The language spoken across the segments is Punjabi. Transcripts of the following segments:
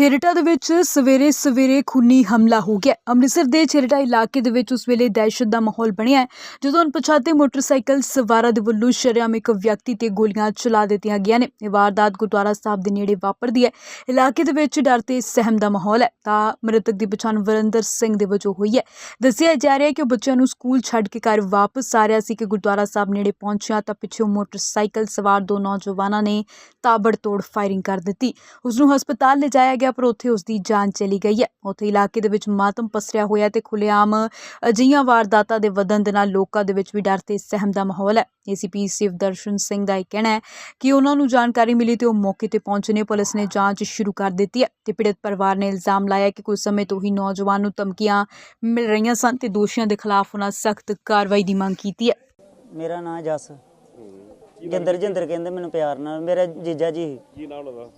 ਛੇਰਟਾ ਦੇ ਵਿੱਚ ਸਵੇਰੇ ਸਵੇਰੇ ਖੂਨੀ ਹਮਲਾ ਹੋ ਗਿਆ। ਅੰਮ੍ਰਿਤਸਰ ਦੇ ਛੇਰਟਾ ਇਲਾਕੇ ਦੇ ਵਿੱਚ ਉਸ ਵੇਲੇ ਦਹਿਸ਼ਤ ਦਾ ਮਾਹੌਲ ਬਣਿਆ। ਹੈ ਜਦੋਂ ਅਣਪਛਾਤੇ ਮੋਟਰਸਾਈਕਲ ਸਵਾਰਾਂ ਦੇ ਵੱਲੋਂ ਸ਼ਰੇਆਮ ਇੱਕ ਵਿਅਕਤੀ ਤੇ ਗੋਲੀਆਂ ਚਲਾ ਦਿੱਤੀਆਂ ਗਈਆਂ ਨੇ। ਇਹ ਵਾਰਦਾਤ ਗੁਰਦੁਆਰਾ ਸਾਹਿਬ ਦੇ ਨੇੜੇ ਵਾਪਰਦੀ ਹੈ। ਇਲਾਕੇ ਦੇ ਵਿੱਚ ਡਰ ਤੇ ਸਹਿਮ ਦਾ ਮਾਹੌਲ ਹੈ। ਤਾਂ ਮ੍ਰਿਤਕ ਦੀ ਪਛਾਣ ਵਰਿੰਦਰ ਸਿੰਘ ਦੇ ਵਜੋਂ ਹੋਈ ਹੈ। ਦੱਸਿਆ ਜਾ ਰਿਹਾ ਹੈ ਕਿ ਉਹ ਬੱਚਿਆਂ ਨੂੰ ਸਕੂਲ ਛੱਡ ਕੇ ਘਰ ਵਾਪਸ ਆ ਰਿਹਾ ਸੀ ਕਿ ਗੁਰਦੁਆਰਾ ਸਾਹਿਬ ਨੇੜੇ ਪਹੁੰਚਿਆ ਤਾਂ ਪਿੱਛੋਂ ਮੋਟਰਸਾਈਕਲ ਸਵਾਰ ਦੋ ਨੌਜਵਾਨਾਂ ਨੇ ਤਾਬੜਤੋੜ ਫਾਇਰਿੰਗ ਕਰ ਦਿੱਤੀ। ਉਸ ਨੂੰ ਹਸਪਤਾਲ ਲਿਜਾਇਆ ਗਿਆ। ਪਰ ਉੱਥੇ ਉਸ ਦੀ ਜਾਨ ਚਲੀ ਗਈ ਹੈ। ਉੱਥੇ ਇਲਾਕੇ ਦੇ ਵਿੱਚ ਮਾਤਮ ਪਸਰਿਆ ਹੋਇਆ ਤੇ ਖੁੱਲ੍ਹੇਆਮ ਅਜਿਹੀਆਂ ਵਾਰਦਾਤਾਂ ਦੇ ਵਧਣ ਦੇ ਨਾਲ ਲੋਕਾਂ ਦੇ ਵਿੱਚ ਵੀ ਡਰ ਤੇ ਸਹਿਮ ਦਾ ਮਾਹੌਲ ਹੈ। ਏਸੀਪੀ ਸਿਵ ਦਰਸ਼ਨ ਸਿੰਘ ਦਾ ਇਹ ਕਹਿਣਾ ਹੈ ਕਿ ਉਹਨਾਂ ਨੂੰ ਜਾਣਕਾਰੀ ਮਿਲੀ ਤੇ ਉਹ ਮੌਕੇ ਤੇ ਪਹੁੰਚੇ ਨੇ। ਪੁਲਿਸ ਨੇ ਜਾਂਚ ਸ਼ੁਰੂ ਕਰ ਦਿੱਤੀ ਹੈ ਤੇ ਪੀੜਤ ਪਰਿਵਾਰ ਨੇ ਇਲਜ਼ਾਮ ਲਾਇਆ ਕਿ ਕੁਝ ਸਮੇਂ ਤੋਂ ਹੀ ਨੌਜਵਾਨ ਨੂੰ ਧਮਕੀਆਂ ਮਿਲ ਰਹੀਆਂ ਸਨ ਤੇ ਦੋਸ਼ੀਆਂ ਦੇ ਖਿਲਾਫ ਉਹਨਾਂ ਸਖਤ ਕਾਰਵਾਈ ਦੀ ਮੰਗ ਕੀਤੀ ਹੈ। ਮੇਰਾ ਨਾਂ ਜਸ। ਜਿੰਦਰ ਜਿੰਦਰ ਕਹਿੰਦੇ ਮੈਨੂੰ ਪਿਆਰ ਨਾਲ। ਮੇਰਾ ਜੀਜਾ ਜੀ। ਕੀ ਨਾਮ ਉਹਦਾ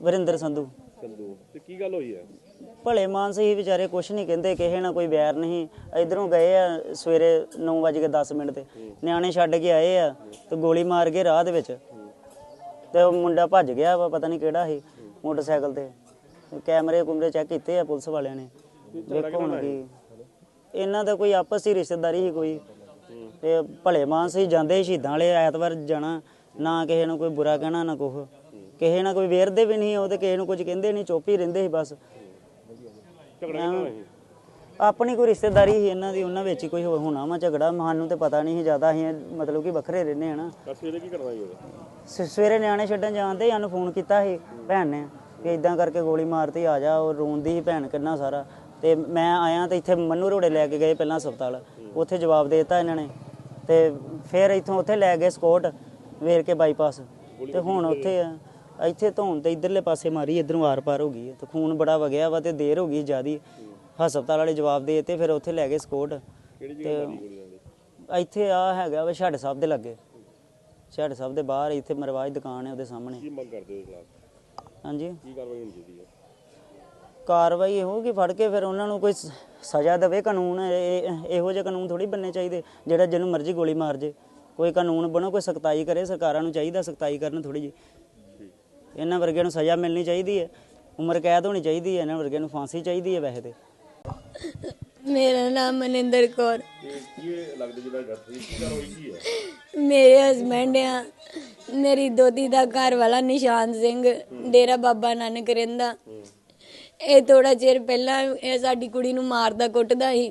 ਵਰਿੰਦਰ ਸੰਧੂ। ਸੰਧੂ ਤੇ ਕੀ ਗੱਲ ਹੋਈ ਹੈ? ਭਲੇ ਮਾਨਸ ਹੀ ਵਿਚਾਰੇ ਕੁਛ ਨਹੀਂ ਕਹਿੰਦੇ ਕਿਸੇ ਨਾਲ ਕੋਈ ਵੈਰ ਨਹੀਂ। ਇਧਰੋਂ ਗਏ ਆ ਸਵੇਰੇ 9:10 ਮਿੰਟ ਤੇ। ਨਿਆਣੇ ਛੱਡ ਕੇ ਆਏ ਆ ਤੇ ਗੋਲੀ ਮਾਰ ਕੇ ਰਾਹ ਦੇ ਵਿੱਚ। ਤੇ ਉਹ ਮੁੰਡਾ ਭੱਜ ਗਿਆ ਵਾ ਪਤਾ ਨਹੀਂ ਕਿਹੜਾ ਸੀ ਮੋਟਰਸਾਈਕਲ ਤੇ। ਕੈਮਰੇ ਕੁਮਰੇ ਚੈੱਕ ਕੀਤੇ ਆ ਪੁਲਿਸ ਵਾਲਿਆਂ ਨੇ। ਵੇਖੋ ਹੁਣ ਕੀ। ਇਹਨਾਂ ਦਾ ਕੋਈ ਆਪਸ ਹੀ ਰਿਸ਼ਤੇਦਾਰੀ ਸੀ ਕੋਈ। ਤੇ ਭਲੇ ਮਾਨਸ ਹੀ ਜਾਂਦੇ ਸ਼ਹੀਦਾਂ ਵਾਲੇ ਐਤਵਾਰ ਜਾਣਾ ਨਾ ਕਿਸੇ ਨੂੰ ਕੋਈ ਬੁਰਾ ਕਹਿਣਾ ਨਾ ਕੁਛ। ਕਿਸੇ ਨਾਲ ਕੋਈ ਵੇਰਦੇ ਵੀ ਨਹੀਂ ਉਹ ਤੇ ਕਿਸੇ ਨੂੰ ਕੁਝ ਕਹਿੰਦੇ ਨਹੀਂ ਚੁੱਪ ਹੀ ਰਹਿੰਦੇ ਸੀ ਬਸ। ਝਗੜਾ ਕਿਹਨਾਂ ਹੋਇਆ ਆਪਣੀ ਕੋਈ ਰਿਸ਼ਤੇਦਾਰੀ ਸੀ ਇਹਨਾਂ ਦੀ ਉਹਨਾਂ ਵਿੱਚ ਹੀ ਕੋਈ ਹੋ- ਹੋਣਾ ਵਾ ਝਗੜਾ ਸਾਨੂੰ ਤੇ ਪਤਾ ਨਹੀਂ ਸੀ ਜ਼ਿਆਦਾ ਅਸੀਂ ਮਤਲਬ ਕਿ ਵੱਖਰੇ ਰਹਿੰਦੇ ਆ ਨਾ। ਸੀ ਸਵੇਰੇ ਕੀ ਕਰਨਾ ਸੀ ਉਹਦਾ? ਸ- ਸਵੇਰੇ ਨਿਆਣੇ ਛੱਡਣ ਜਾਂਦੇ ਸਾਨੂੰ ਫੋਨ ਕੀਤਾ ਸੀ ਭੈਣ ਨੇ ਕਿ ਇਦਾਂ ਕਰਕੇ ਗੋਲੀ ਮਾਰਤੀ ਆ ਜਾ ਉਹ ਰੋਂਦੀ ਸੀ ਭੈਣ ਕਿੰਨਾ ਸਾਰਾ। ਤੇ ਮੈਂ ਆਇਆ ਤੇ ਇੱਥੇ ਮੰਨੂ ਰੋੜੇ ਲੈ ਕੇ ਗਏ ਪਹਿਲਾਂ ਹਸਪਤਾਲ ਉੱਥੇ ਜਵਾਬ ਦੇ ਦਿੱਤਾ ਇਹਨਾਂ ਨੇ। ਤੇ ਫਿਰ ਇੱਥੋਂ ਉੱਥੇ ਲੈ ਗਏ ਸਕੋਟ ਵੇਰ ਕੇ ਬਾਈਪਾਸ। ਤੇ ਹੁਣ ਉੱਥੇ ਆ। ਇੱਥੇ ਧੌਣ ਤੇ ਇਧਰਲੇ ਪਾਸੇ ਮਾਰੀ ਇਧਰੋਂ ਆਰ ਪਾਰ ਹੋ ਗਈ ਤੇ ਖੂਨ ਬੜਾ ਵਗਿਆ ਵਾ ਤੇ ਦੇਰ ਹੋ ਗਈ ਜਿਆਦੀ। ਹਸਪਤਾਲ ਵਾਲੇ ਜਵਾਬ ਦੇ ਦਿੱਤੇ ਫਿਰ ਉੱਥੇ ਲੈ ਗਏ ਸਕੋਟ ਨਾਲ ਇੱਥੇ ਆ ਹੈਗਾ ਵਾ ਛੱਡ ਸਾਹਿਬ ਦੇ ਲੱਗੇ। ਛੱਡ ਸਾਹਿਬ ਦੇ ਬਾਹਰ ਇੱਥੇ ਮਰਵਾਜ ਦੁਕਾਨ ਹੈ ਉਹਦੇ ਸਾਹਮਣੇ। ਕੀ ਮੰਗ ਕਰਦੇ ਹੋ ਖਿਲਾਫ ਹਾਂਜੀ? ਕੀ ਕਾਰਵਾਈ ਹੋਣੀ ਚਾਹੀਦੀ ਹੈ? ਕਾਰਵਾਈ ਇਹੋ ਕਿ ਫੜ ਕੇ ਫਿਰ ਉਹਨਾਂ ਨੂੰ ਕੋਈ ਸਜ਼ਾ ਦੇਵੇ ਕਾਨੂੰਨ ਇਹ- ਇਹੋ ਜਿਹੇ ਕਾਨੂੰਨ ਥੋੜੀ ਬੰਨੇ ਚਾਹੀਦੇ ਜਿਹੜਾ ਜਿਹਨੂੰ ਮਰਜ਼ੀ ਗੋਲੀ ਮਾਰ ਜੇ। ਕੋਈ ਕਾਨੂੰਨ ਬਣੋ ਕੋਈ ਸਖਤਾਈ ਕਰੇ ਸਰਕਾਰਾਂ ਨੂੰ ਚਾਹੀਦਾ ਸਖਤਾਈ ਕਰਨ ਥੋੜੀ ਜੀ ਇਹਨਾਂ ਵਰਗਿਆਂ ਨੂੰ ਸਜ਼ਾ ਮਿਲਣੀ ਚਾਹੀਦੀ ਹੈ। ਉਮਰ ਕੈਦ ਹੋਣੀ ਚਾਹੀਦੀ ਹੈ ਇਹਨਾਂ ਵਰਗਿਆਂ ਨੂੰ ਫਾਂਸੀ ਚਾਹੀਦੀ ਹੈ ਵੈਸੇ ਤੇ। ਮੇਰਾ ਨਾਮ ਮਨਿੰਦਰ ਕੌਰ। ਮੇਰੇ ਹਸਬੰਡ ਆ ਮੇਰੀ ਦੋਤੀ ਦਾ ਘਰ ਵਾਲਾ ਨਿਸ਼ਾਨ ਸਿੰਘ ਡੇਰਾ ਬਾਬਾ ਨਾਨਕ ਰਹਿੰਦਾ। ਇਹ ਥੋੜਾ ਚਿਰ ਪਹਿਲਾਂ ਇਹ ਸਾਡੀ ਕੁੜੀ ਨੂੰ ਮਾਰਦਾ ਕੁੱਟਦਾ ਸੀ।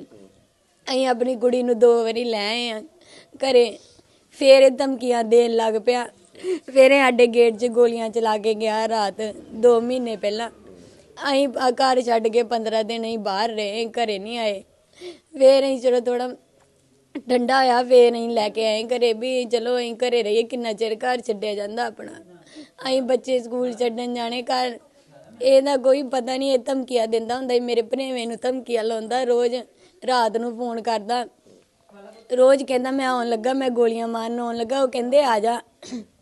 ਅਸੀਂ ਆਪਣੀ ਕੁੜੀ ਨੂੰ ਦੋ ਵਾਰੀ ਲੈ ਆਏ ਆ ਘਰੇ। ਫੇਰ ਇਹ ਧਮਕੀਆਂ ਦੇਣ ਲੱਗ ਪਿਆ। ਫਿਰ ਇਹ ਸਾਡੇ ਗੇਟ 'ਚ ਗੋਲੀਆਂ ਚਲਾ ਕੇ ਗਿਆ ਰਾਤ 2 ਮਹੀਨੇ ਪਹਿਲਾਂ। ਅਸੀਂ ਆ ਘਰ ਛੱਡ ਕੇ 15 ਦਿਨ ਅਸੀਂ ਬਾਹਰ ਰਹੇ, ਘਰੇ ਨਹੀਂ ਆਏ। ਫਿਰ ਅਸੀਂ ਚਲੋ ਥੋੜਾ ਠੰਡਾ ਹੋਇਆ, ਫਿਰ ਅਸੀਂ ਲੈ ਕੇ ਆਏ ਘਰੇ ਵੀ ਚਲੋ ਅਸੀਂ ਘਰੇ ਰਹੀਏ, ਕਿੰਨਾ ਚਿਰ ਘਰ ਛੱਡਿਆ ਜਾਂਦਾ ਆਪਣਾ। ਅਸੀਂ ਬੱਚੇ ਸਕੂਲ ਛੱਡਣ ਜਾਣੇ, ਘਰ। ਇਹਦਾ ਕੋਈ ਪਤਾ ਨਹੀਂ, ਇਹ ਧਮਕੀਆਂ ਦਿੰਦਾ ਹੁੰਦਾ ਸੀ, ਮੇਰੇ ਭਣੇਵੇਂ ਨੂੰ ਧਮਕੀਆਂ ਲਾਉਂਦਾ ਰੋਜ਼, ਰਾਤ ਨੂੰ ਫੋਨ ਕਰਦਾ। ਰੋਜ਼ ਕਹਿੰਦਾ ਮੈਂ ਆਉਣ ਲੱਗਾ, ਮੈਂ ਗੋਲੀਆਂ ਮਾਰਨ ਆਉਣ ਲੱਗਾ, ਉਹ ਕਹਿੰਦੇ ਆ ਜਾ।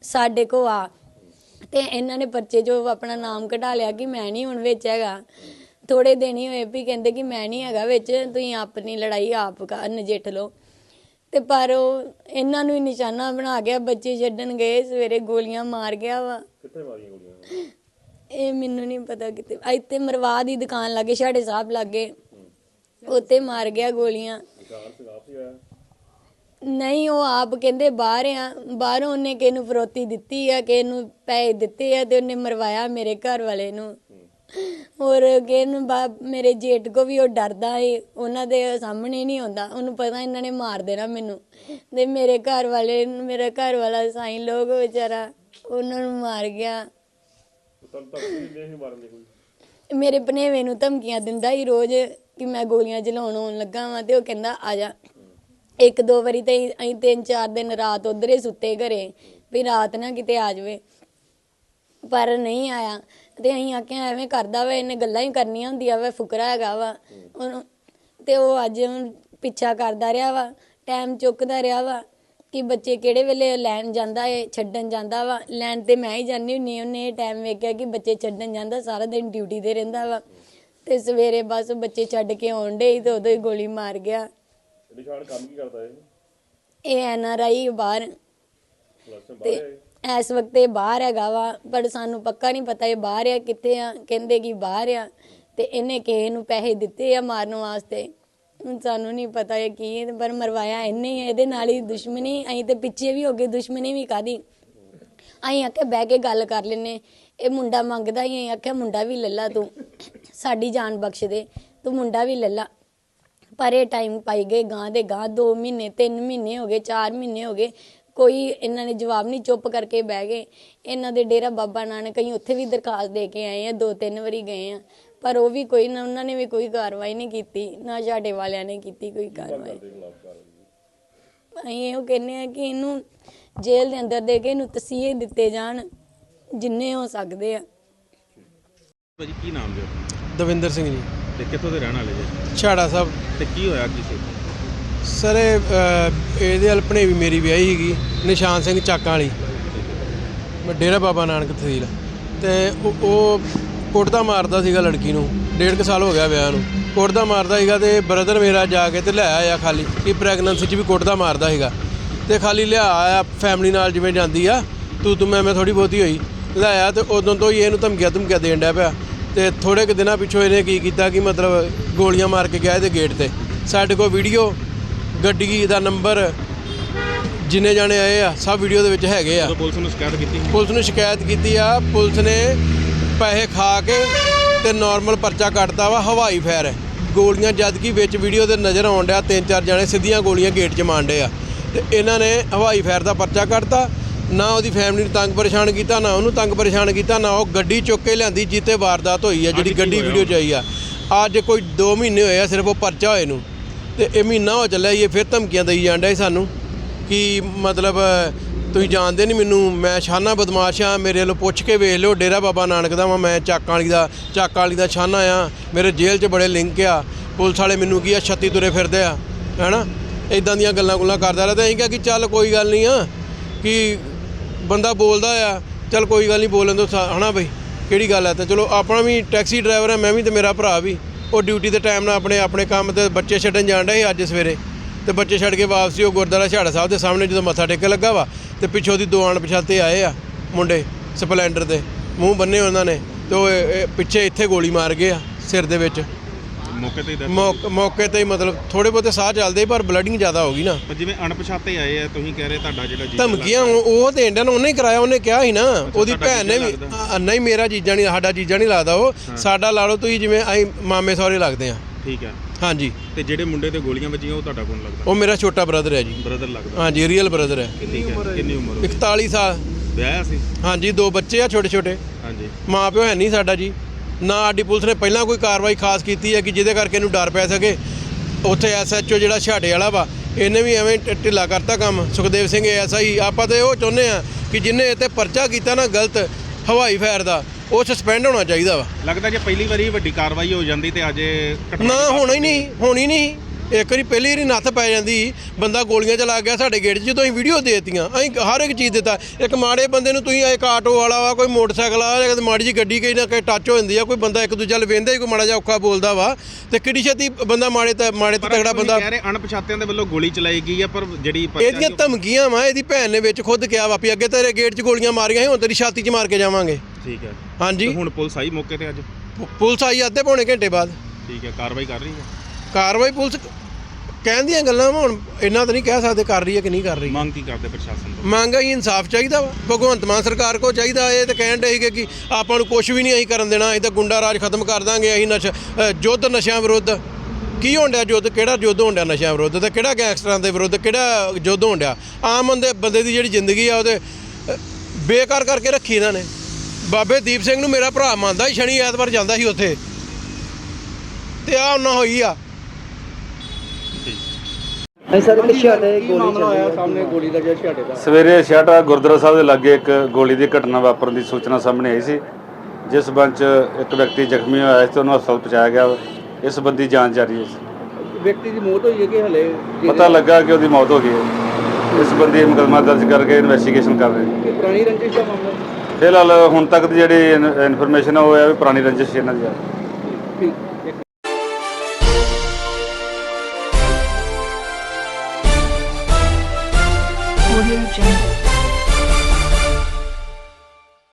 ਸਾਡੇ ਕੋ ਆ। ਤੇ ਇਹਨਾਂ ਨੇ ਪਰਚੇ 'ਚੋਂ ਆਪਣਾ ਨਾਮ ਕਢਾ ਲਿਆ ਕਿ ਮੈਂ ਨਹੀਂ ਹੁਣ ਵਿੱਚ ਹੈਗਾ। ਥੋੜੇ ਦਿਨ ਹੀ ਹੋਏ ਵੀ ਕਹਿੰਦੇ ਕਿ ਮੈਂ ਨਹੀਂ ਹੈਗਾ ਵਿੱਚ ਤੁਸੀਂ ਆਪਣੀ ਲੜਾਈ ਆਪ ਕਰ ਨਜਿੱਠ ਲਓ। ਤੇ ਪਰ ਉਹ ਇਹਨਾਂ ਨੂੰ ਹੀ ਨਿਸ਼ਾਨਾ ਬਣਾ ਗਿਆ ਬੱਚੇ ਛੱਡਣ ਗਏ ਸਵੇਰੇ ਗੋਲੀਆਂ ਮਾਰ ਗਿਆ ਵਾ। ਕਿੱਥੇ ਮਾਰੀਆਂ ਗੋਲੀਆਂ? ਇਹ ਮੈਨੂੰ ਨਹੀਂ ਪਤਾ ਕਿਤੇ ਇੱਥੇ ਮਰਵਾ ਦੀ ਦੁਕਾਨ ਲੱਗੇ ਸਾਡੇ ਸਾਹਿਬ ਲੱਗੇ। ਉੱਤੇ ਮਾਰ ਗਿਆ ਗੋਲੀਆਂ ਨਿਕਾਲ ਸੰਗਾਪ ਸੀ ਆਇਆ ਨਹੀਂ ਉਹ ਆਪ ਕਹਿੰਦੇ ਬਾਹਰ ਆ ਬਾਹਰੋਂ ਉਹਨੇ ਕਿਸੇ ਨੂੰ ਫਰੋਤੀ ਦਿੱਤੀ ਆ ਕਿਸੇ ਨੂੰ ਪੈਸੇ ਦਿੱਤੇ ਆ ਤੇ ਉਹਨੇ ਮਰਵਾਇਆ ਮੇਰੇ ਘਰ ਵਾਲੇ ਨੂੰ। ਹੋਰ ਕਿਸੇ ਨੂੰ ਬਾ- ਮੇਰੇ ਜੇਠ ਕੋ ਵੀ ਉਹ ਡਰਦਾ ਏ ਉਹਨਾਂ ਦੇ ਸਾਹਮਣੇ ਨਹੀਂ ਆਉਂਦਾ। ਉਹਨੂੰ ਪਤਾ ਇਹਨਾਂ ਨੇ ਮਾਰ ਦੇਣਾ ਮੈਨੂੰ। ਤੇ ਮੇਰੇ ਘਰ ਵਾਲੇ ਨੂੰ ਮੇਰਾ ਘਰ ਵਾਲਾ ਸਾਈਂ ਲੋਕ ਵਿਚਾਰਾ ਉਹਨਾਂ ਨੂੰ ਮਾਰ ਗਿਆ। ਤਨ ਤੱਕ ਨਹੀਂ ਸੀ ਮਾਰਨ ਦੀ ਕੋਈ। ਮੇਰੇ ਭਨੇਵੇਂ ਨੂੰ ਧਮਕੀਆਂ ਦਿੰਦਾ ਹੀ ਰੋਜ਼ ਕਿ ਮੈਂ ਗੋਲੀਆਂ ਚਲਾਉਣ ਆਉਣ ਲੱਗਾ ਵਾਂ ਤੇ ਉਹ ਕਹਿੰਦਾ ਆ ਜਾ। ਇੱਕ ਦੋ ਵਾਰੀ ਤੇ ਅਸੀਂ- ਤਿੰਨ ਚਾਰ ਦਿਨ ਰਾਤ ਉਧਰ ਹੀ ਸੁੱਤੇ ਘਰੇ, ਵੀ ਰਾਤ ਨਾ ਕਿਤੇ ਆ ਜਾਵੇ। ਪਰ ਨਹੀਂ ਆਇਆ। ਤੇ ਅਸੀਂ ਆਖਿਆ ਐਵੇਂ ਕਰਦਾ ਵਾ, ਇਹਨੇ ਗੱਲਾਂ ਹੀ ਕਰਨੀਆਂ ਹੁੰਦੀਆਂ ਵਾ, ਫੁਕਰਾ ਹੈਗਾ ਵਾ। ਉਹਨੂੰ ਤੇ ਉਹ ਅੱਜ ਹੁਣ ਪਿੱਛਾ ਕਰਦਾ ਰਿਹਾ ਵਾ ਟਾਈਮ ਚੁੱਕਦਾ ਰਿਹਾ ਵਾ ਕਿ ਬੱਚੇ ਕਿਹੜੇ ਵੇਲੇ ਲੈਣ ਜਾਂਦਾ ਏ, ਛੱਡਣ ਜਾਂਦਾ ਵਾ। ਲੈਣ ਤੇ ਮੈਂ ਹੀ ਜਾਂਦੀ ਹੁੰਨੀ ਉਹਨੇ ਇਹ ਟਾਈਮ ਵੇਖਿਆ ਕਿ ਬੱਚੇ ਛੱਡਣ ਜਾਂਦਾ, ਸਾਰਾ ਦਿਨ ਡਿਊਟੀ ਤੇ ਰਹਿੰਦਾ ਵਾ। ਤੇ ਸਵੇਰੇ ਬਸ ਬੱਚੇ ਛੱਡ ਕੇ ਆਉਣ ਡੇ ਤੇ ਉਦੋਂ ਹੀ ਗੋਲੀ ਮਾਰ ਗਿਆ। ਨਿਸ਼ਾਨ ਕੰਮ ਕੀ ਕਰਦਾ ਇਹ? ਇਹ ਐਨ ਆਰ ਆਈ ਬਾਹਰ ਤੇ ਇਸ ਵਕਤ ਇਹ ਬਾਹਰ ਹੈਗਾ ਵਾ ਪਰ ਸਾਨੂੰ ਪੱਕਾ ਨਹੀਂ ਪਤਾ ਇਹ ਬਾਹਰ ਆ ਕਿੱਥੇ ਆ ਕਹਿੰਦੇ ਕਿ ਬਾਹਰ ਆ। ਤੇ ਇਹਨੇ ਕਿਸੇ ਨੂੰ ਪੈਸੇ ਦਿੱਤੇ ਆ ਮਾਰਨ ਵਾਸਤੇ। ਹੁਣ ਸਾਨੂੰ ਨਹੀਂ ਪਤਾ ਇਹ ਕੀ ਹੈ, ਪਰ ਮਰਵਾਇਆ ਇਹਨੇ ਹੀ ਇਹਦੇ ਨਾਲ ਹੀ ਦੁਸ਼ਮਣੀ ਅਸੀਂ ਤੇ ਪਿੱਛੇ ਵੀ ਹੋ ਗਏ ਦੁਸ਼ਮਣੀ ਵੀ ਕਾਦੀ ਅਸੀਂ ਆਖਿਆ ਬਹਿ ਕੇ ਗੱਲ ਕਰ ਲੈਨੇ ਇਹ ਮੁੰਡਾ ਮੰਗਦਾ ਹੀ ਅਸੀਂ ਆਖਿਆ ਮੁੰਡਾ ਵੀ ਲੱਲਾ ਤੂੰ। ਸਾਡੀ ਜਾਨ ਬਖਸ਼ ਦੇ ਤੂੰ ਮੁੰਡਾ ਵੀ ਲੱਲਾ ਪਰ ਇਹ ਟਾਈਮ ਪਾਈ ਗਏ ਗਾਂ ਦੇ ਗਾਂ 2 ਮਹੀਨੇ 3 ਮਹੀਨੇ ਹੋ ਗਏ 4 ਮਹੀਨੇ ਹੋ ਗਏ ਕੋਈ ਇਹਨਾਂ ਨੇ ਜਵਾਬ ਨਹੀਂ ਚੁੱਪ ਕਰਕੇ ਬਹਿ ਗਏ। ਇਹਨਾਂ ਦੇ ਡੇਰਾ ਬਾਬਾ ਨਾਨਕ ਅਸੀਂ ਉੱਥੇ ਵੀ ਦਰਖਾਸਤ ਦੇ ਕੇ ਆਏ ਆ ਦੋ ਤਿੰਨ ਵਾਰੀ ਗਏ ਆ ਪਰ ਉਹ ਵੀ ਕੋਈ ਨਾ ਉਹਨਾਂ ਨੇ ਵੀ ਕੋਈ ਕਾਰਵਾਈ ਨਹੀਂ ਕੀਤੀ ਨਾ ਸਾਡੇ ਵਾਲਿਆਂ ਨੇ ਕੀਤੀ ਕੋਈ ਕਾਰਵਾਈ। ਅਸੀਂ ਇਹੋ ਕਹਿੰਦੇ ਆ ਕਿ ਇਹਨੂੰ ਜੇਲ੍ਹ ਦੇ ਅੰਦਰ ਦੇ ਕੇ ਇਹਨੂੰ ਤਸੀਹੇ ਦਿੱਤੇ ਜਾਣ ਜਿੰਨੇ ਹੋ ਸਕਦੇ ਆ। ਭਾਜੀ ਕੀ ਨਾਮ ਜੀ ਆਪਣਾ? ਦਵਿੰਦਰ ਸਿੰਘ ਜੀ। ਤੇ ਕਿੱਥੋਂ ਦੇ ਰਹਿਣ ਵਾਲੇ ਜੀ? ਛਾੜਾ ਸਾਹਿਬ। ਤੇ ਕੀ ਹੋਇਆ ਕੀ ਸੀ? ਸਰ ਇਹ, ਅਹ, ਇਹਦੇ ਹਲਪਣੇ ਵੀ ਮੇਰੀ ਵਿਆਹੀ ਸੀਗੀ ਨਿਸ਼ਾਨ ਸਿੰਘ ਚਾਕਾਂ ਵਾਲੀ। ਮੈਂ ਡੇਰਾ ਬਾਬਾ ਨਾਨਕ ਤਹਿਸੀਲ। ਤੇ ਉਹ- ਉਹ ਕੁੱਟਦਾ ਮਾਰਦਾ ਸੀਗਾ ਲੜਕੀ ਨੂੰ ਡੇਢ ਕੁ ਸਾਲ ਹੋ ਗਿਆ ਵਿਆਹ ਨੂੰ। ਕੁੱਟਦਾ ਮਾਰਦਾ ਸੀਗਾ ਤੇ ਬ੍ਰਦਰ ਮੇਰਾ ਜਾ ਕੇ ਤੇ ਲੈ ਆਇਆ ਖਾਲੀ ਕਿ ਪ੍ਰੈਗਨੈਂਸੀ 'ਚ ਵੀ ਕੁੱਟਦਾ ਮਾਰਦਾ ਸੀਗਾ। ਤੇ ਖਾਲੀ ਲਿਆ ਆਇਆ ਫੈਮਿਲੀ ਨਾਲ ਜਿਵੇਂ ਜਾਂਦੀ ਆ ਤੂੰ ਤੂੰ ਮੈਂ ਮੈਂ ਥੋੜੀ ਬਹੁਤੀ ਹੋਈ। ਲੈ ਆਇਆ ਤੇ ਉਦੋਂ ਤੋਂ ਹੀ ਇਹਨੂੰ ਧਮਕੀਆਂ ਧਮਕੀਆਂ ਦੇਣ ਡਿਆ ਪਿਆ। ਤੇ ਥੋੜੇ ਕੁ ਦਿਨਾਂ ਪਿੱਛੋਂ ਇਹਨੇ ਕੀ ਕੀਤਾ ਕਿ ਮਤਲਬ ਗੋਲੀਆਂ ਮਾਰ ਕੇ ਗਿਆ ਇਹਦੇ ਗੇਟ ਤੇ। ਸਾਡੇ ਕੋਲ ਵੀਡੀਓ ਗੱਡੀ ਦਾ ਨੰਬਰ ਜਿੰਨੇ ਜਾਣੇ ਆਏ ਆ ਸਭ ਵੀਡੀਓ ਦੇ ਵਿੱਚ ਹੈਗੇ ਆ। ਪੁਲਿਸ ਨੂੰ ਸ਼ਿਕਾਇਤ ਕੀਤੀ? ਪੁਲਿਸ ਨੂੰ ਸ਼ਿਕਾਇਤ ਕੀਤੀ ਆ ਪੁਲਿਸ ਨੇ ਪੈਸੇ ਖਾ ਕੇ ਤੇ ਨਾਰਮਲ ਪਰਚਾ ਕੱਟਤਾ ਵਾ ਹਵਾਈ ਫਾਇਰ ਗੋਲੀਆਂ ਜਦ ਕਿ ਵਿੱਚ ਵੀਡੀਓ ਦੇ ਨਜ਼ਰ ਆਉਣ ਡਿਆ ਤਿੰਨ ਚਾਰ ਜਣੇ ਸਿੱਧੀਆਂ ਗੋਲੀਆਂ ਗੇਟ 'ਚ ਮਾਰਦੇ ਆ। ਤੇ ਇਹਨਾਂ ਨੇ ਹਵਾਈ ਫਾਇਰ ਦਾ ਪਰਚਾ ਕੱਟਤਾ ਨਾ ਉਹਦੀ ਫੈਮਿਲੀ ਨੂੰ ਤੰਗ ਪਰੇਸ਼ਾਨ ਕੀਤਾ ਨਾ ਉਹਨੂੰ ਤੰਗ ਪਰੇਸ਼ਾਨ ਕੀਤਾ ਨਾ ਉਹ ਗੱਡੀ ਚੁੱਕ ਕੇ ਲਿਆਂਦੀ ਜਿੱਤੇ ਵਾਰਦਾਤ ਹੋਈ ਆ ਜਿਹੜੀ ਗੱਡੀ? ਵੀਡੀਓ 'ਚ ਆਈ ਆ। ਅੱਜ ਕੋਈ 2 ਮਹੀਨੇ ਹੋਏ ਆ ਸਿਰਫ ਉਹ ਪਰਚਾ ਹੋਏ ਨੂੰ। ਤੇ ਇਹ ਮਹੀਨਾ ਹੋ ਚੱਲਿਆ ਇਹ ਫਿਰ ਧਮਕੀਆਂ ਦੇਈ ਜਾਂਦਾ ਸੀ ਸਾਨੂੰ ਕਿ ਮਤਲਬ ਤੁਸੀਂ ਜਾਣਦੇ ਨਹੀਂ ਮੈਨੂੰ ਮੈਂ ਸ਼ਾਨਾ ਬਦਮਾਸ਼ ਆ ਮੇਰੇ ਵੱਲੋਂ ਪੁੱਛ ਕੇ ਵੇਖ ਲਿਓ ਡੇਰਾ ਬਾਬਾ ਨਾਨਕ ਦਾ ਮੈਂ ਚਾਕਾਂ ਵਾਲੀ ਦਾ ਚਾਕਾਂ ਵਾਲੀ ਦਾ ਸ਼ਾਨਾ ਆ ਮੇਰੇ ਜੇਲ੍ਹ 'ਚ ਬੜੇ ਲਿੰਕ ਆ ਪੁਲਿਸ ਵਾਲੇ ਮੈਨੂੰ ਕੀ ਆ ਛੱਤੀ ਤੁਰੇ ਫਿਰਦੇ ਆ ਹੈਨਾ? ਇਦਾਂ ਦੀਆਂ ਗੱਲਾਂ ਗੁੱਲਾਂ ਕਰਦਾ ਰਹਿੰਦਾ ਅਸੀਂ ਕਿਹਾ ਕਿ ਚੱਲ ਕੋਈ ਗੱਲ ਨਹੀਂ ਆ ਕਿ ਬੰਦਾ ਬੋਲਦਾ ਆ, ਚੱਲ ਕੋਈ ਗੱਲ ਨਹੀਂ ਬੋਲਣ ਦੋ ਹਨਾ ਬਈ? ਕਿਹੜੀ ਗੱਲ ਹੈ ਤਾਂ ਚਲੋ ਆਪਣਾ ਵੀ ਟੈਕਸੀ ਡਰਾਈਵਰ ਹੈ ਮੈਂ ਵੀ ਤੇ ਮੇਰਾ ਭਰਾ ਵੀ। ਉਹ ਡਿਊਟੀ ਦੇ ਟਾਈਮ ਨਾਲ ਆਪਣੇ ਆਪਣੇ ਕੰਮ ਤੇ ਬੱਚੇ ਛੱਡਣ ਜਾਣ ਡਿਆ ਸੀ ਅੱਜ ਸਵੇਰੇ। ਤੇ ਬੱਚੇ ਛੱਡ ਕੇ ਵਾਪਸੀ ਉਹ ਗੁਰਦੁਆਰਾ ਛਾੜਾ ਸਾਹਿਬ ਦੇ ਸਾਹਮਣੇ ਜਦੋਂ ਮੱਥਾ ਟੇਕਣ ਲੱਗਾ ਵਾ ਤੇ ਪਿੱਛੋਂ ਦੀ ਦੋ ਪਛਾਤੇ ਆਏ ਆ ਮੁੰਡੇ ਸਪਲੈਂਡਰ ਤੇ ਮੂੰਹ ਬੰਨੇ ਉਹਨਾਂ ਨੇ ਤੇ ਉਹ ਪਿੱਛੇ ਇੱਥੇ ਗੋਲੀ ਮਾਰ ਗਏ ਆ ਸਿਰ ਦੇ ਵਿੱਚ। ਮੌਕੇ ਤੇ ਮੌਕ- ਮੌਕੇ ਤੇ ਹੀ ਮਤਲਬ ਥੋੜੇ ਬਹੁਤੇ ਸਾਹ ਚੱਲਦੇ ਪਰ ਬਲੱਡਿੰਗ ਜ਼ਿਆਦਾ ਹੋ ਗਈ ਨਾ। ਜਿਵੇਂ ਅਣਪਛਾਤੇ ਆਏ ਆ ਤੁਸੀਂ ਕਹਿ ਰਹੇ ਤੁਹਾਡਾ ਜਿਹੜਾ ਜੀ ਧਮਕੀਆਂ ਉਹ ਉਹ ਦੇਣ ਡਿਆ ਨਾ ਉਹਨੇ ਹੀ ਕਰਾਇਆ ਉਹਨੇ ਕਿਹਾ ਸੀ ਨਾ ਉਹਦੀ ਤੁਹਾਡਾ ਭੈਣ ਨੇ ਵੀ? ਆ, ਨਹੀਂ ਮੇਰਾ ਜੀਜਾ ਨਹੀਂ ਸਾਡਾ ਜੀਜਾ ਨਹੀਂ ਲੱਗਦਾ ਉਹ। ਸਾਡਾ ਲਾ ਲਓ ਤੁਸੀਂ ਜਿਵੇਂ ਅਸੀਂ ਮਾਮੇ ਸਹੁਰੇ ਲੱਗਦੇ ਆ ਠੀਕ ਹੈ। ਹਾਂਜੀ। ਤੇ ਜਿਹੜੇ ਮੁੰਡੇ ਤੇ ਗੋਲੀਆਂ ਵੱਜੀਆਂ ਉਹ ਤੁਹਾਡਾ ਕੌਣ ਲੱਗਦਾ? ਉਹ ਮੇਰਾ ਛੋਟਾ ਬ੍ਰਦਰ ਹੈ ਜੀ। ਬ੍ਰਦਰ ਲੱਗਦਾ। ਹਾਂਜੀ ਰੀਅਲ ਬ੍ਰਦਰ ਹੈ। ਠੀਕ ਹੈ ਕਿੰਨੀ ਉਮਰ ਹੋ 41 ਸਾਲ। ਵਿਆਹਿਆ ਸੀ? ਹਾਂਜੀ ਦੋ ਬੱਚੇ ਆ ਛੋਟੇ ਛੋਟੇ ਹਾਂਜੀ। ਮਾਂ ਪਿਓ ਹੈ ਨਹੀਂ ਸਾਡਾ ਜੀ। ਨਾ ਸਾਡੀ ਪੁਲਿਸ ਨੇ ਪਹਿਲਾਂ ਕੋਈ ਕਾਰਵਾਈ ਖਾਸ ਕੀਤੀ ਹੈ ਕਿ ਜਿਹਦੇ ਕਰਕੇ ਇਹਨੂੰ ਡਰ ਪੈ ਸਕੇ। ਉੱਥੇ ਐਸਐਚਓ ਜਿਹੜਾ ਛਾੜੇ ਵਾਲਾ ਵਾ ਇਹਨੇ ਵੀ ਐਵੇਂ ਢਿੱਲਾ ਕਰਤਾ ਕੰਮ। ਸੁਖਦੇਵ ਸਿੰਘ ਐਸਆਈ ਆਪਾਂ ਤੇ ਉਹ ਚਾਹੁੰਦੇ ਆ ਕਿ ਜਿਹਨੇ ਇੱਥੇ ਪਰਚਾ ਕੀਤਾ ਨਾ ਗਲਤ ਹਵਾਈ ਫਾਇਰ ਦਾ ਉਹ ਸਸਪੈਂਡ ਹੋਣਾ ਚਾਹੀਦਾ ਵਾ। ਲੱਗਦਾ ਜੇ ਪਹਿਲੀ ਵਾਰੀ ਵੱਡੀ ਕਾਰਵਾਈ ਹੋ ਜਾਂਦੀ ਤੇ ਅੱਜ ਨਾ ਹੋਣਾ ਹੀ ਨਹੀਂ ਹੋਣੀ ਨਹੀਂ। ਇੱਕ ਵਾਰੀ ਪਹਿਲੀ ਵਾਰੀ ਨੱਥ ਪੈ ਜਾਂਦੀ ਬੰਦਾ ਗੋਲੀਆਂ ਚਲਾ ਗਿਆ ਸਾਡੇ ਗੇਟ 'ਚ ਜਦੋਂ ਅਸੀਂ ਵੀਡੀਓ ਦੇਤੀਆਂ ਅਸੀਂ ਹਰ ਇੱਕ ਚੀਜ਼ ਦਿੱਤਾ। ਇੱਕ ਮਾੜੇ ਬੰਦੇ ਨੂੰ ਤੁਸੀਂ ਇੱਕ ਆਟੋ ਵਾਲਾ ਵਾ ਕੋਈ ਮੋਟਰਸਾਈਕਲ ਆ ਜਾਂ ਮਾੜੀ ਜੀ ਗੱਡੀ ਕਈ ਨਾ ਕਈ ਟੱਚ ਹੋ ਜਾਂਦੀ ਆ ਕੋਈ ਬੰਦਾ ਇੱਕ ਦੂਜੇ ਵੱਲ ਵੇਂਦਾ ਹੀ ਕੋਈ ਮਾੜਾ ਜਿਹਾ ਔਖਾ ਬੋਲਦਾ ਵਾ ਤੇ ਕਿੱਡੀ ਛੇਤੀ ਬੰਦਾ ਮਾੜੇ ਤੇ ਮਾੜੇ ਤੇ ਤਗੜਾ ਬੰਦਾ ਕਹਿ ਰਹੇ ਅਣਪਛਾਤਿਆਂ ਦੇ ਵੱਲੋਂ ਗੋਲੀ ਚਲਾਈ ਗਈ ਆ ਪਰ ਜਿਹੜੀ ਇਹਦੀਆਂ ਧਮਕੀਆਂ ਵਾ ਇਹਦੀ ਭੈਣ ਨੇ ਵਿੱਚ ਖੁਦ ਕਿਹਾ ਵਾ ਵੀ ਅੱਗੇ ਤੇਰੇ ਗੇਟ 'ਚ ਗੋਲੀਆਂ ਮਾਰੀਆਂ ਸੀ ਹੁਣ ਤੇਰੀ ਛਾਤੀ 'ਚ ਮਾਰ ਕੇ ਜਾਵਾਂਗੇ। ਠੀਕ ਹੈ ਹਾਂਜੀ। ਹੁਣ ਪੁਲਿਸ ਆਈ ਮੌਕੇ ਤੇ ਅੱਜ? ਪੁਲਿਸ ਆਈ ਅੱਧੇ ਪੌਣੇ ਘੰਟੇ ਬਾਅਦ। ਠੀਕ ਹੈ ਕਾਰਵਾਈ ਕਰ ਰਹੀ ਹੈ ਕਾਰਵਾਈ ਪੁਲਿਸ ਕਹਿਣ ਦੀਆਂ ਗੱਲਾਂ ਵਾ, ਹੁਣ ਇੰਨਾ ਤਾਂ ਨਹੀਂ ਕਹਿ ਸਕਦੇ ਕਰ ਰਹੀ ਹੈ ਕਿ ਨਹੀਂ ਕਰ ਰਹੀ। ਮੰਗ ਕੀ ਕਰਦੇ ਪ੍ਰਸ਼ਾਸਨ ਤੋਂ? ਮੰਗ ਹੈ ਇਨਸਾਫ ਚਾਹੀਦਾ ਵਾ। ਭਗਵੰਤ ਮਾਨ ਸਰਕਾਰ ਕੋ ਚਾਹੀਦਾ ਇਹ ਤਾਂ ਕਹਿਣ ਡਏ ਸੀਗੇ ਕਿ ਆਪਾਂ ਨੂੰ ਕੁਝ ਵੀ ਨਹੀਂ ਅਸੀਂ ਕਰਨ ਦੇਣਾ ਅਸੀਂ ਤਾਂ ਗੁੰਡਾ ਰਾਜ ਖਤਮ ਕਰ ਦਾਂਗੇ ਅਸੀਂ ਨਸ਼ਾ ਅ, ਯੁੱਧ ਨਸ਼ਿਆਂ ਵਿਰੁੱਧ। ਕੀ ਹੋਣ ਡਿਆ ਯੁੱਧ ਕਿਹੜਾ ਯੁੱਧ ਹੋਣ ਡਿਆ ਨਸ਼ਿਆਂ ਵਿਰੁੱਧ? ਤੇ ਕਿਹੜਾ ਗੈਂਗਸਟਰਾਂ ਦੇ ਵਿਰੁੱਧ ਕਿਹੜਾ ਯੁੱਧ ਹੋਣ ਡਿਆ? ਆਮ ਬੰਦੇ ਬੰਦੇ ਦੀ ਜਿਹੜੀ ਜ਼ਿੰਦਗੀ ਆ ਉਹਦੇ ਅ, ਬੇਕਾਰ ਕਰਕੇ ਰੱਖੀ ਇਹਨਾਂ ਨੇ। ਬਾਬੇ ਦੀਪ ਸਿੰਘ ਨੂੰ ਮੇਰਾ ਭਰਾ ਮੰਨਦਾ ਸੀ ਸ਼ਨੀ ਐਤਵਾਰ ਜਾਂਦਾ ਸੀ ਉੱਥੇ। ਤੇ ਆ ਉਹਨਾਂ ਹੋਈ ਆ। ਨਹੀਂ ਸਰ ਛਿਆਟੇ ਗੋਲੀ ਚੱਲੀ ਸਾਹਮਣੇ ਗੋਲੀ ਦਾ ਜਿਹੜਾ ਛਿਆਟੇ ਦਾ। ਸਵੇਰੇ ਛਿਆਟਾ ਗੁਰਦੁਆਰਾ ਸਾਹਿਬ ਦੇ ਲਾਗੇ ਇੱਕ ਗੋਲੀ ਦੀ ਘਟਨਾ ਵਾਪਰਨ ਦੀ ਸੂਚਨਾ ਸਾਹਮਣੇ ਆਈ ਸੀ ਜਿਸ ਸੰਬੰਧ 'ਚ ਇੱਕ ਵਿਅਕਤੀ ਜ਼ਖਮੀ ਹੋਇਆ ਸੀ ਤੇ ਉਹਨੂੰ ਹਸਪਤਾਲ ਪਹੁੰਚਾਇਆ ਗਿਆ। ਇਸ ਸੰਬੰਧੀ ਜਾਂਚ ਜਾਰੀ ਹੈ ਵਿਅਕਤੀ ਦੀ ਮੌਤ ਹੋਈ ਹੈ ਕਿ ਹਲੇ? ਪਤਾ ਲੱਗਾ ਕਿ ਉਹਦੀ ਮੌਤ ਹੋ ਗਈ ਹੈ। ਇਸ ਸੰਬੰਧੀ ਮੁਕੱਦਮਾ ਦਰਜ ਕਰਕੇ ਇਨਵੈਸਟੀਗੇਸ਼ਨ ਕਰ ਰਹੇ ਨੇ। ਪੁਰਾਣੀ ਰੰਜਿਸ਼ ਦਾ ਮਾਮਲਾ? ਫਿਲਹਾਲ ਹੁਣ ਤੱਕ ਦੀ ਜਿਹੜੀ ਇਨਫੋਰਮੇਸ਼ਨ ਹੈ ਉਹ ਹੈ ਵੀ ਪੁਰਾਣੀ ਰੰਜਿਸ਼ ਇਹਨਾਂ ਦੀ ਹੈ